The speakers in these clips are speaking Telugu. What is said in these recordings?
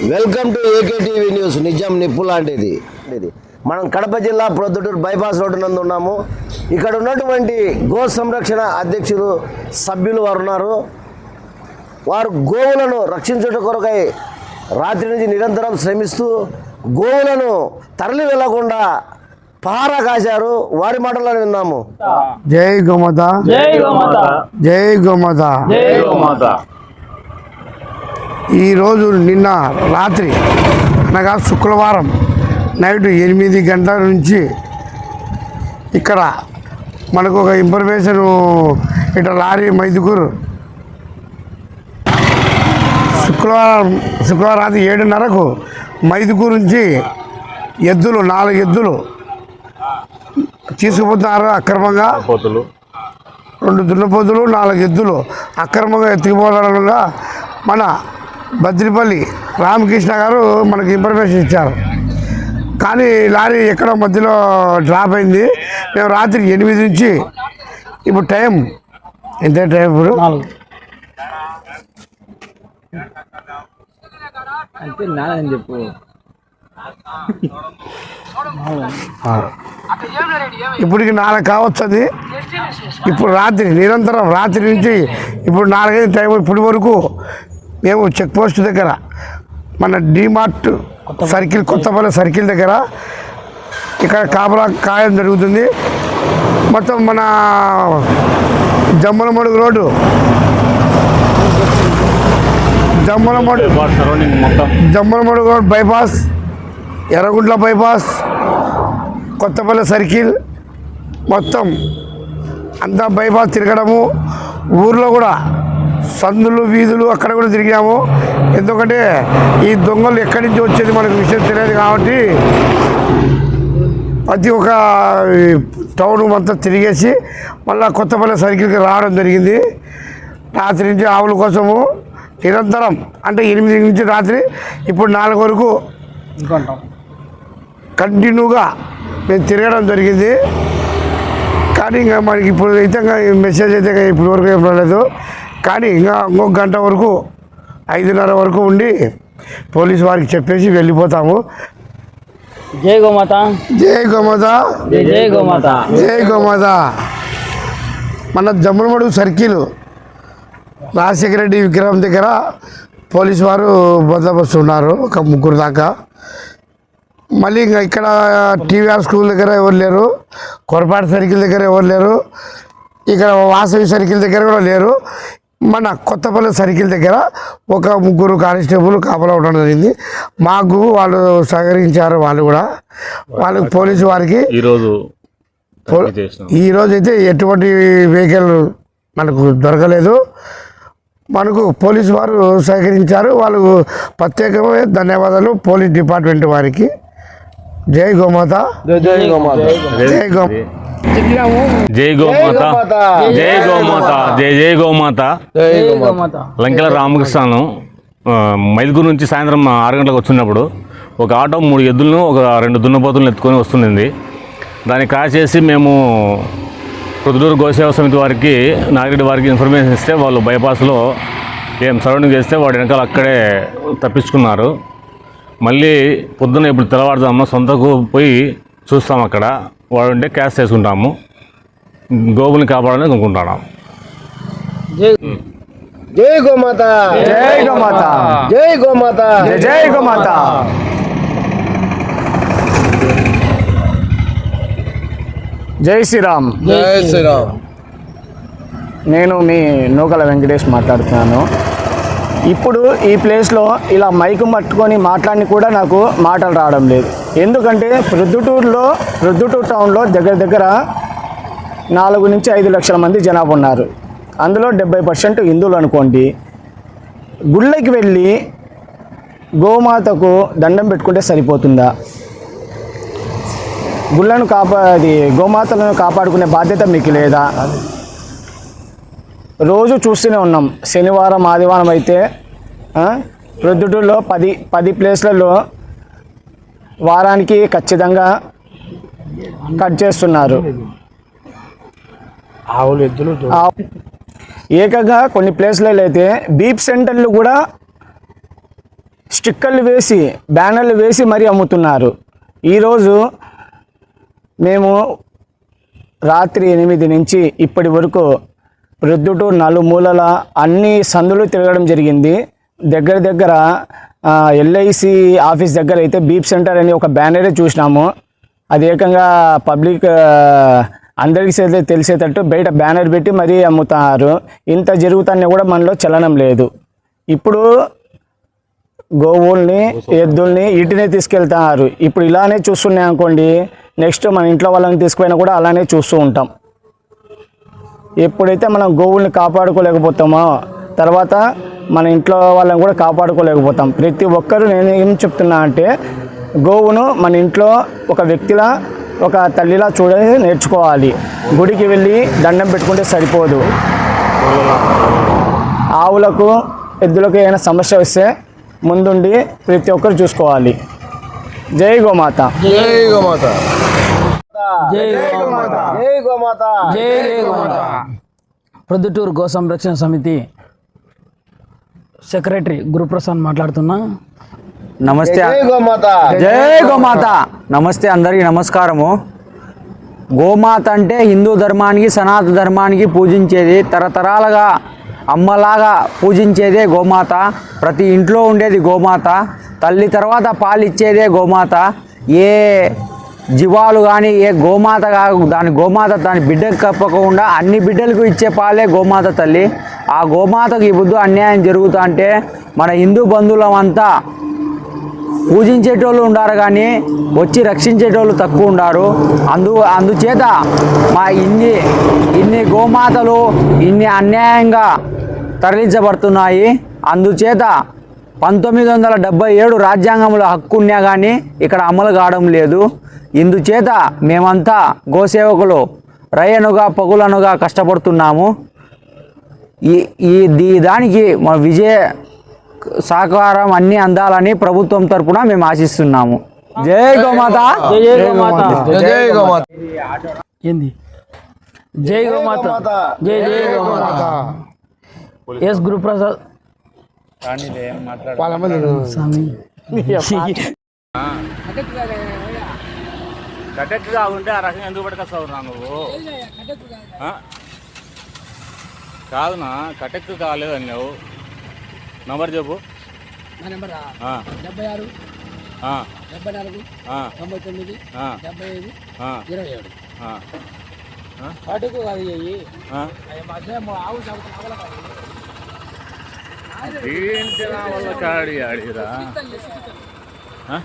Welcome to AK TV news. నిజం నిప్పు లాంటిది. ఇది. మనం కడప జిల్లా ప్రొద్దుటూరు బైపాస్ రోడ్డు నందు ఉన్నాము. ఇక్కడ ఉన్నటువంటి గో సంరక్షణ అధ్యక్షులు సభ్యులు వారు ఉన్నారు. వారు గోవులను రక్షించుట కొరకై రాత్రి నుంచి నిరంతరం శ్రమిస్తూ గోవులను తరలి వెళ్ళకుండా పహారా కాశారు. వారి మాటలను విన్నాము. జై గోమాత. జై గోమాత. జై గోమాత. జై గోమాత. ఈరోజు నిన్న రాత్రి అనగా శుక్రవారం నైట్ ఎనిమిది గంటల నుంచి ఇక్కడ మనకు ఒక ఇన్ఫర్మేషన్ ఇట్లా లారీ మైదుకూరు. శుక్రవారం శుక్రవారం రాత్రి ఏడున్నరకు మైదుకూరు నుంచి ఎద్దులు నాలుగు ఎద్దులు తీసుకుపోతున్నారు అక్రమంగా. రెండు దున్నపోతులు నాలుగు ఎద్దులు అక్రమంగా ఎత్తుకుపోవడంగా మన బద్రిపల్లి రామకృష్ణ గారు మనకి ఇన్ఫర్మేషన్ ఇచ్చారు. కానీ లారీ ఎక్కడో మధ్యలో డ్రాప్ అయింది. మేము రాత్రి ఎనిమిది నుంచి ఇప్పుడు టైం ఎంత టైం ఇప్పుడు? అంటే చెప్పు. ఇప్పటికి నాలుగు కావచ్చది. ఇప్పుడు రాత్రి నిరంతరం రాత్రి నుంచి ఇప్పుడు నాలుగైదు టైం ఇప్పటి వరకు మేము చెక్ పోస్ట్ దగ్గర మన డిమార్ట్ సర్కిల్ కొత్తపల్లి సర్కిల్ దగ్గర ఇక్కడ కాపలా కాయం జరుగుతుంది. మొత్తం మన జమ్మలమడుగు రోడ్డు. మొత్తం. Jammalamadugu road bypass Yerraguntla bypass Kothapalli circle మొత్తం అంతా బైపాస్ తిరగడము. ఊర్లో కూడా సందులు వీధులు అక్కడ కూడా తిరిగాము. ఎందుకంటే ఈ దొంగలు ఎక్కడి నుంచి వచ్చేది మనకు విషయం తెలియదు కాబట్టి ప్రతి ఒక్క టౌన్ మొత్తం తిరిగేసి మళ్ళీ కొత్తపల్లి సర్కిల్కి రావడం జరిగింది. రాత్రి నుంచి ఆవుల కోసము నిరంతరం అంటే ఎనిమిది నుంచి రాత్రి ఇప్పుడు నాలుగు వరకు కంటిన్యూగా మేము తిరగడం జరిగింది. కానీ ఇంకా మనకి ఇప్పుడు అయితే మెసేజ్ అయితే ఇంకా ఇప్పటి వరకు ఏం రాలేదు. కానీ ఇంకా ఇంకొక గంట వరకు ఐదున్నర వరకు ఉండి పోలీసు వారికి చెప్పేసి వెళ్ళిపోతాము. జై గోమాత. జై గోమాత. జై గోమాత. జై గోమాత. మన జమ్మలమడుగు సర్కిల్ రాజశేఖర రెడ్డి విగ్రహం దగ్గర పోలీసు వారు బందోబస్తు ఉన్నారు ఒక ముగ్గురు దాకా. మళ్ళీ ఇంకా ఇక్కడ టీవీఆర్ స్కూల్ దగ్గర ఎవరు లేరు కొరపాటి సర్కిల్ దగ్గర ఎవరు లేరు ఇక్కడ వాసవి సర్కిల్ దగ్గర కూడా లేరు. మన కొత్తపల్లి సర్కిల్ దగ్గర ఒక ముగ్గురు కానిస్టేబుల్ కాపలా ఉండడం జరిగింది. మాకు వాళ్ళు సహకరించారు వాళ్ళు కూడా. వాళ్ళకి పోలీసు వారికి ఈరోజు పో- ఈ రోజు అయితే ఎటువంటి వెహికల్ మనకు దొరకలేదు. మనకు పోలీసు వారు సహకరించారు. వాళ్ళకు ప్రత్యేకమైన ధన్యవాదాలు పోలీస్ డిపార్ట్మెంట్ వారికి. జై గోమాత. జై గోమాత. జై గో జై గోమాత. జై గోమాత. జై జై గోమాత. జై గోమాత. లంకెల రామకృష్ణను మైదుగురు నుంచి సాయంత్రం ఆరు గంటలకు వచ్చినప్పుడు ఒక ఆటో మూడు ఎద్దులను ఒక రెండు దున్నపోతులను ఎత్తుకొని వస్తుండింది. దాన్ని క్రాష్ చేసి మేము ప్రొద్దుటూరు గోసేవ సమితి వారికి నాగిరెడ్డి వారికి ఇన్ఫర్మేషన్ ఇస్తే వాళ్ళు బైపాస్లో ఏం సరౌండింగ్ చేస్తే వాడు వెనకాల అక్కడే తప్పించుకున్నారు. మళ్ళీ పొద్దున్న ఇప్పుడు తెల్లవారుజామున సొంతకు పోయి చూస్తాం అక్కడ. వాడు ఉంటే క్యాష్ చేసుకుంటాము గోవుల్ని కాపాడాలని అనుకుంటున్నాం. జై గోమాత. జై గోమాత. జై గోమాత. జై జై గోమాత. జై శ్రీరామ్. జై శ్రీరామ్. నేను మీ నూకల వెంకటేష్ మాట్లాడుతున్నాను. ఇప్పుడు ఈ ప్లేస్లో ఇలా మైకు పట్టుకొని మాట్లాడి కూడా నాకు మాటలు రావడం లేదు. ఎందుకంటే ప్రొద్దుటూరులో ప్రొద్దుటూరు టౌన్లో దగ్గర దగ్గర నాలుగు నుంచి ఐదు లక్షల మంది జనాభా ఉన్నారు. అందులో డెబ్బై పర్సెంట్ హిందువులు అనుకోండి. గుళ్ళకి వెళ్ళి గోమాతకు దండం పెట్టుకుంటే సరిపోతుందా? గుళ్ళను కాపా అది గోమాతలను కాపాడుకునే బాధ్యత మీకు లేదా? రోజు చూస్తూనే ఉన్నాం. శనివారం ఆదివారం అయితే ప్రొద్దుటూరులో పది పది ప్లేస్లలో వారానికి ఖచ్చితంగా కట్ చేస్తున్నారు. ఆవులు ఎద్దులు ఏకంగా కొన్ని ప్లేస్లలో అయితే బీప్ సెంటర్లు కూడా స్టిక్కర్లు వేసి బ్యానర్లు వేసి మరీ అమ్ముతున్నారు. ఈరోజు మేము రాత్రి ఎనిమిది నుంచి ఇప్పటి వరకు ప్రొద్దుటూరు నలుమూలల అన్ని సందులు తిరగడం జరిగింది. దగ్గర దగ్గర ఎల్ఐసి ఆఫీస్ దగ్గర అయితే బీప్ సెంటర్ అని ఒక బ్యానరే చూసినాము. అది ఏకంగా పబ్లిక్ అందరికీ సే- తెలిసేటట్టు బయట బ్యానర్ పెట్టి మరీ అమ్ముతున్నారు ఇంత జరుగుతున్నా కూడా మనలో చలనం లేదు. ఇప్పుడు గోవుల్ని ఎద్దుల్ని ఇటునే తీసుకెళ్తారు. ఇప్పుడు ఇలానే చూస్తున్నాయి అనుకోండి నెక్స్ట్ మన ఇంట్లో వాళ్ళని తీసుకుపోయినా కూడా అలానే చూస్తూ ఉంటాం. ఎప్పుడైతే మనం గోవుల్ని కాపాడుకోలేకపోతామో తర్వాత మన ఇంట్లో వాళ్ళని కూడా కాపాడుకోలేకపోతాం. ప్రతి ఒక్కరూ నేను ఏం చెప్తున్నా అంటే గోవును మన ఇంట్లో ఒక వ్యక్తిలా ఒక తల్లిలా చూడ నేర్చుకోవాలి. గుడికి వెళ్ళి దండం పెట్టుకుంటే సరిపోదు. ఆవులకు ఎద్దులకు ఏమైనా సమస్య వస్తే ముందుండి ప్రతి ఒక్కరు చూసుకోవాలి. జై గోమాత. జై గోమాత. జై గోమాత. జై గోమాత. జై జై గోమాత. ప్రొద్దుటూరు గో సంరక్షణ సమితి సెక్రటరీ గురుప్రసాద్ మాట్లాడుతున్నా. నమస్తే జై గోమాత. జై గోమాత. నమస్తే అందరికీ నమస్కారము. గోమాత అంటే హిందూ ధర్మానికి సనాతన ధర్మానికి పూజించేది. తరతరాలుగా అమ్మలాగా పూజించేదే గోమాత. ప్రతి ఇంట్లో ఉండేది గోమాత. తల్లి తర్వాత పాలు ఇచ్చేదే గోమాత. ఏ జీవాలు కానీ ఏ గోమాత కా దాని గోమాత దాని బిడ్డకు కప్పకుండా అన్ని బిడ్డలకు ఇచ్చే పాలే గోమాత తల్లి. ఆ గోమాతకు ఈ బుద్ధు అన్యాయం జరుగుతా అంటే మన హిందూ బంధువులమంతా పూజించేటోళ్ళు ఉండారు కానీ వచ్చి రక్షించేటోళ్ళు తక్కువ ఉండారు. అందు అందుచేత మా ఇన్ని ఇన్ని గోమాతలు ఇన్ని అన్యాయంగా తరలించబడుతున్నాయి. అందుచేత పంతొమ్మిది వందల డెబ్బై ఏడు రాజ్యాంగంలో హక్కు ఉన్నా కానీ ఇక్కడ అమలు కావడం లేదు. ఇందుచేత మేమంతా గోసేవకులు రయ్యనుగా పగులనుగా కష్టపడుతున్నాము. ఈ ఈ దీ- దానికి మా విజయ సహకారం అన్ని అందాలని ప్రభుత్వం తరపున మేము ఆశిస్తున్నాము. జై గోమాత. జై గోమాత. జై గోమాత. ఏంది? జై గోమాత. జై జై గోమాత. ఎస్ గురుప్రసాద్. స్వామి. కటెక్ట్గా ఉంటే ఆ రకంగా ఎందుకు పట్టుకొస్తావు రా నువ్వు? కాదునా కటెక్ట్ కాలేదు అని నువ్వు నంబర్ చెప్పు. నా నెంబర్? ఆ, డెబ్బై ఆరు డెబ్బై నాలుగు తొంభై తొమ్మిది డెబ్బై ఐదు ఇరవై ఏడు అది ఆ. ఆవు ఏంటి నా వల్ల కాడి ఆడిరా? ఆ?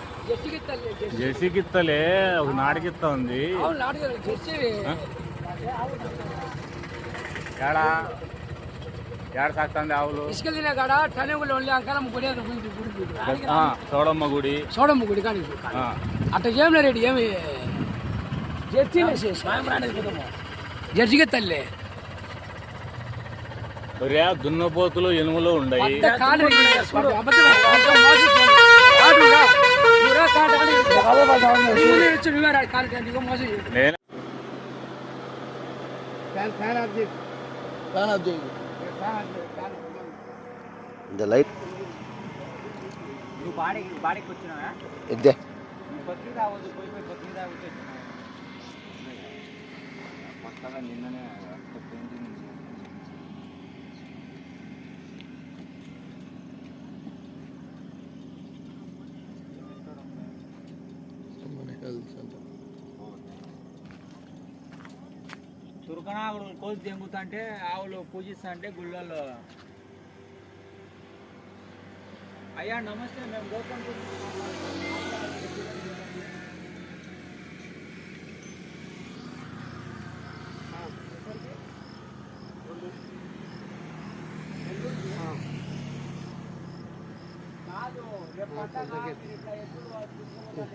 జెర్సీకిత్తలే ఒక నాటికిత్త ఉంది. ఏడా ఏడ సాగుతుంది ఆవులు? కాడ టనెగులు అంకరం గుడి అది గుడి. కానీ ఆ, అట్ట ఏం రెడీ ఏమి? జడ్జికి తల్లి ఒరే దున్నపోతులు ఎనుములు ఉండయి. இந்த லைட் ಇದೆ ನಿನ್ನೆ గణాగుడు కోసి దెంగుతుంటే ఆవులు పూజిస్తుంటే గుళ్ళల్లో. అయ్యా నమస్తే మేము గోపం కాదు రేపు ఎట్లా ఎప్పుడు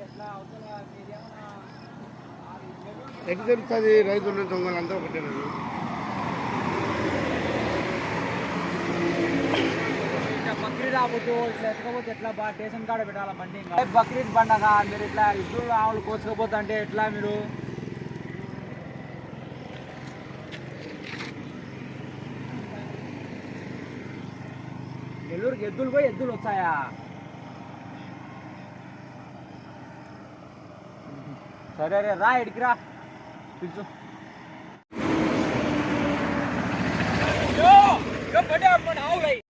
ఎట్లా అవుతుందా మీరేమో ఎటు దొరుకుతుంది రైతులు దొంగలు అంతా ఒకటేనండి బక్రీద్ ఆపొద్దు ఇట్లా ఎత్తకపోతే ఎట్లా బా దేశం కాడ పెట్టాలా బండి బక్రీద్ పండగ మీరు ఇట్లా ఇద్దరు ఆవులు కోసుకపోతే అంటే ఎట్లా మీరు? నెల్లూరుకి ఎద్దులు పోయి ఎద్దులు వచ్చాయా? సరే రే రా ఇడికి రా. પીજો જો જો પડ્યા પણ આવ લઈ